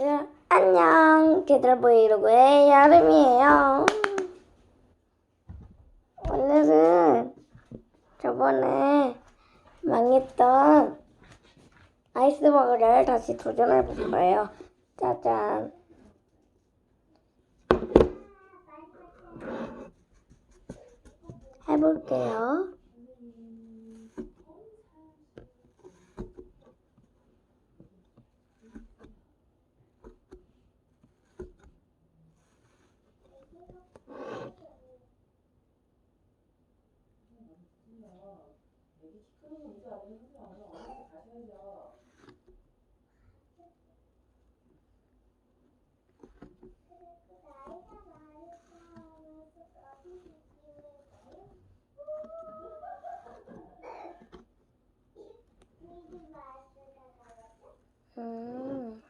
얘들아, 안녕. 개들 브이로그의 여름이에요. 오늘은 저번에 망했던 아이스버거를 다시 도전해 볼 거예요. 짜잔. 해볼게요. 음.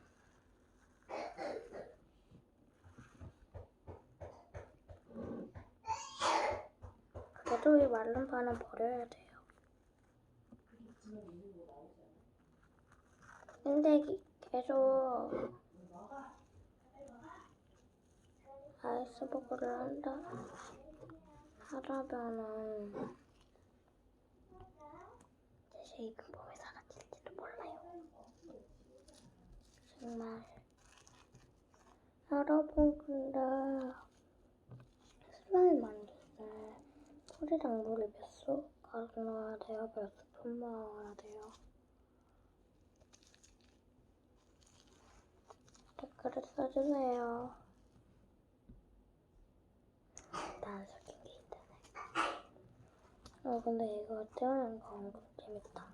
그래도 이 마른 파는 버려야 돼요. 근데 기- 계속 아이스버거를 한다 하다면은 제 쉐이크 몸에 사라질지도 몰라요. 정말 여러분 근데 슬라임 만들 때 풀이랑 물을 몇 숟가락 넣어야 돼요? 몇 스푼 넣어야 돼요? 댓글을 써주세요. 난 속인 게 있다네. 어 근데 이거 떼어낸 거 은근 재밌다.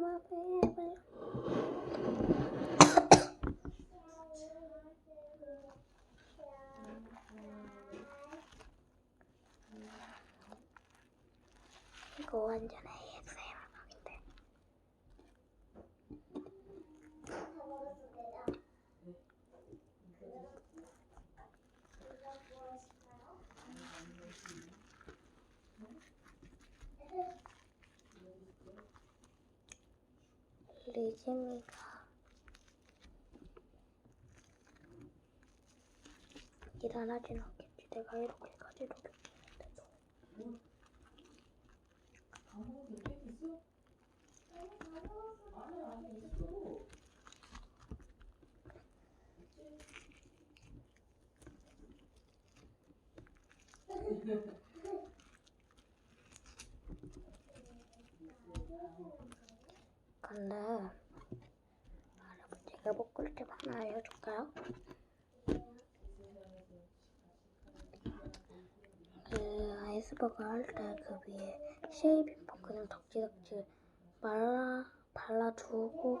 뭐 이거 완전 ASMR 각인데. 리즈미가 일어나진 않겠지. 내가 이렇게까지 노력했는데도. 근데 할아버지가 못 꿀팁 하나 알려줄까요? 그 아이스버거 할 때 그 위에 쉐이빙 그냥 덕지덕지 말라 발라두고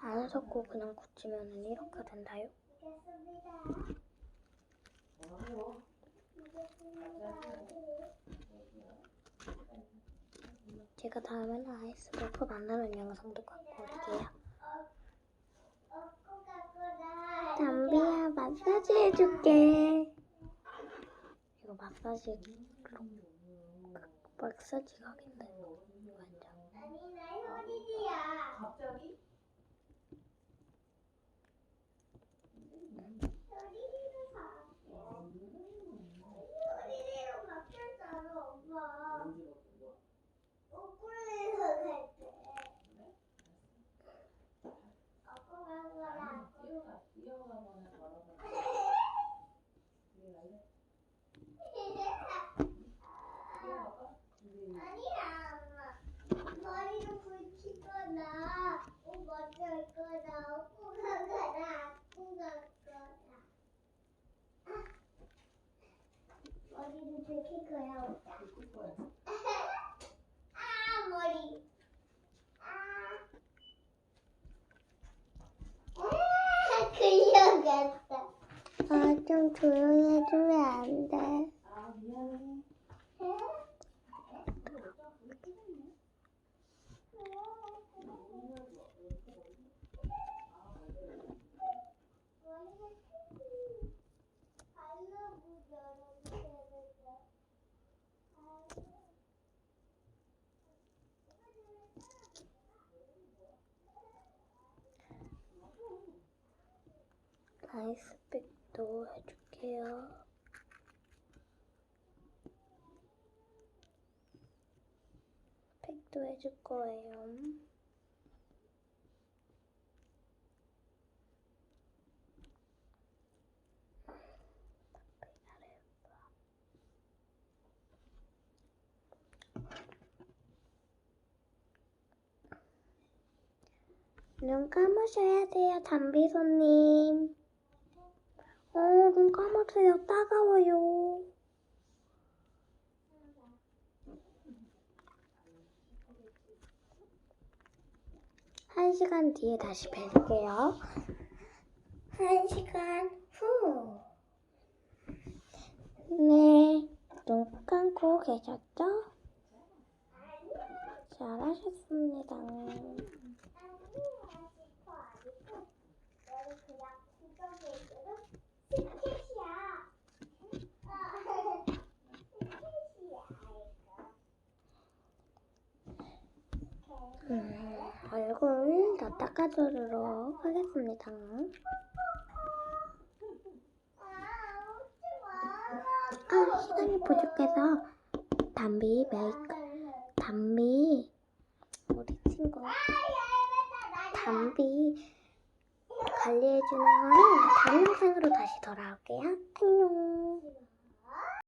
안 섞고 그냥 굳히면 이렇게 된다요. 제가 다음에는 아이스버거 만드는 영상도 갖고 올게요. 담비야 마사지 해줄게. 이거 마사지 마사지 각인데 완전. 아니 나 효린이야. 갑자기? 효린이로 가. 효린이로 바뀌었잖아 엄마. 언제 바꾼 거야? 우쿨렐레 갈 때. 아빠 간 거랑. 뛰어가, 뛰어가거나 걸어가거나. 그래, 알래? 뛰어가봐. 우리 아니야 엄마. 머리를 굵히거나 옷 먼저 입거나 옷고 가거나 앞고 가거나. 바꿀 거야. 아 머리. 아. 아 끌려갔다. 아, 좀 조용히 해주면 안 돼. 아이스팩도 해줄게요. 팩도 해줄 거예요. 눈 감으셔야 돼요, 담비 손님. 어, 눈 감으세요. 따가워요. 한 시간 뒤에 다시 뵐게요. 한 시간 후. 네, 눈 감고 계셨죠? 잘하셨습니다. 아니야, 싶어 아니고 너는 그냥 구경해주는 스케치야. 어, 스케치야 이거. 음, 얼굴 더 닦아주도록 하겠습니다. 아, 시간이 부족해서 담비 메이크, 담비, 우리 친구, 담비 관리해주는 거는 다른 영상으로 다시 돌아올게요. 안녕.